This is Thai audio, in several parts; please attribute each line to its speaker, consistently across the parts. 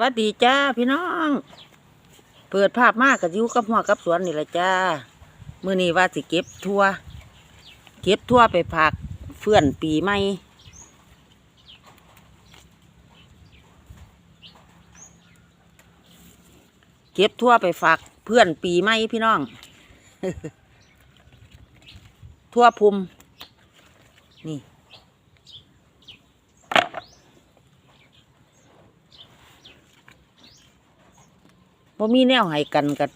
Speaker 1: วัสดีจ้าพี่น้อง เปิดภาพมากกับยูกับหัวกับสวนนี่แหละจ้ามือนี้ว่าสิเก็บทั่ว เก็บทั่วไปผักเฟื่อนปีใหม่เก็บทั่วไปฝากเพื่อนปีใหม่พี่น้อง ทั่วภูมินี่ บ่มีแนวให้กันกับ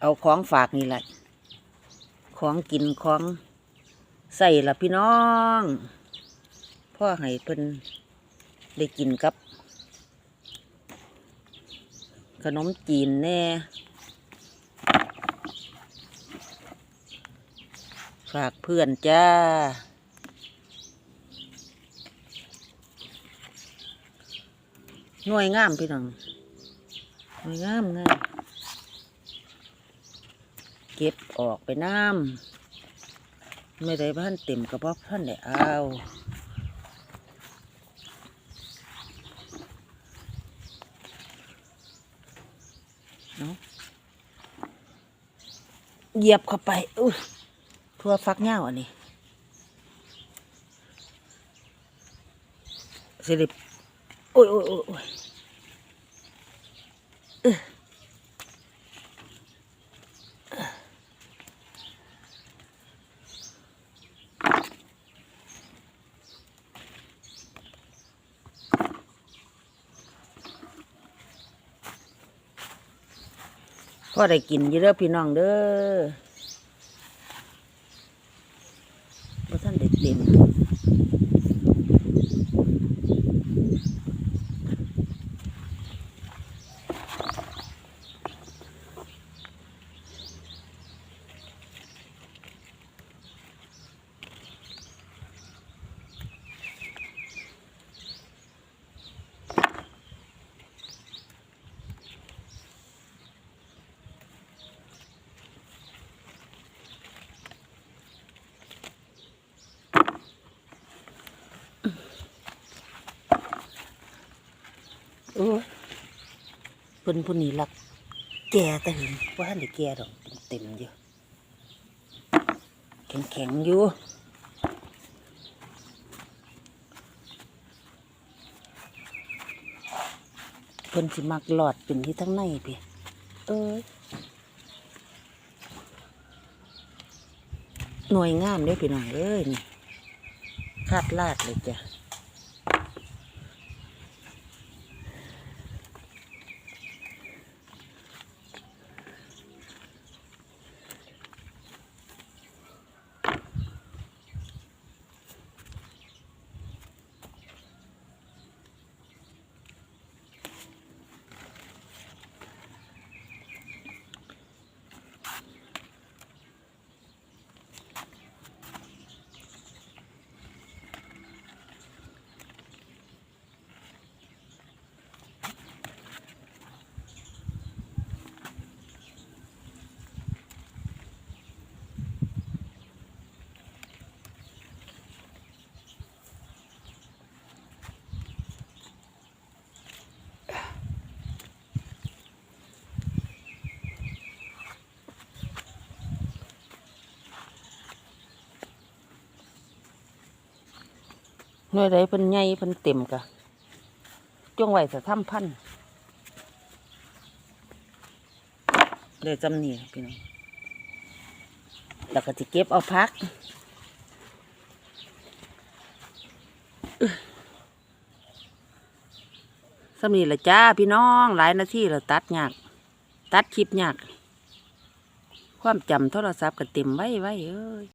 Speaker 1: เอาของฝากนี่แหละ ของกินของใส่ละพี่น้องพ่อให้เพิ่นได้กินกับ ขนมจีนแน่ ฝากเพื่อนจ้า หน่วยงามพี่น้อง งามงามเก็บออกไปน้ำไม่ได้บ้านเต็มกระเพาะท่านได้เอาเนาะเหยียบเข้าไปอุ้ยทั่วฟักเง่าอันนี้สิริโอ้โอ้ยโอ้ยโอ้ย พ่อได้กินอยู่เด้อพี่น้องเด้อบ่ท่านได้เต็ม โอ้ยเพิ่นผู้นี้รัก แก่แต่เห็นว่าท่านได้แก่ดอกเต็มๆอยู่แข็งๆอยู่เพิ่นสิมักหลอดเป็นที่ทั้งในพี่เอ้ยหน่วยงามเด้อพี่น้องเอ้ยนี่คาดลาดเลยจ้ะ หน่วยใดเพิ่นใหญ่เพิ่นเต็มกะจงไว้สะทำพันเดี๋ยวจำเนี่ยพี่น้องแล้วก็จะเก็บเอาพักสำนีละจ้าพี่น้อง หลายนาทีแล้วตัดยาก ตัดคลิปยาก ความจำโทรศัพท์ก็เต็มไว้ไว้เอ้ย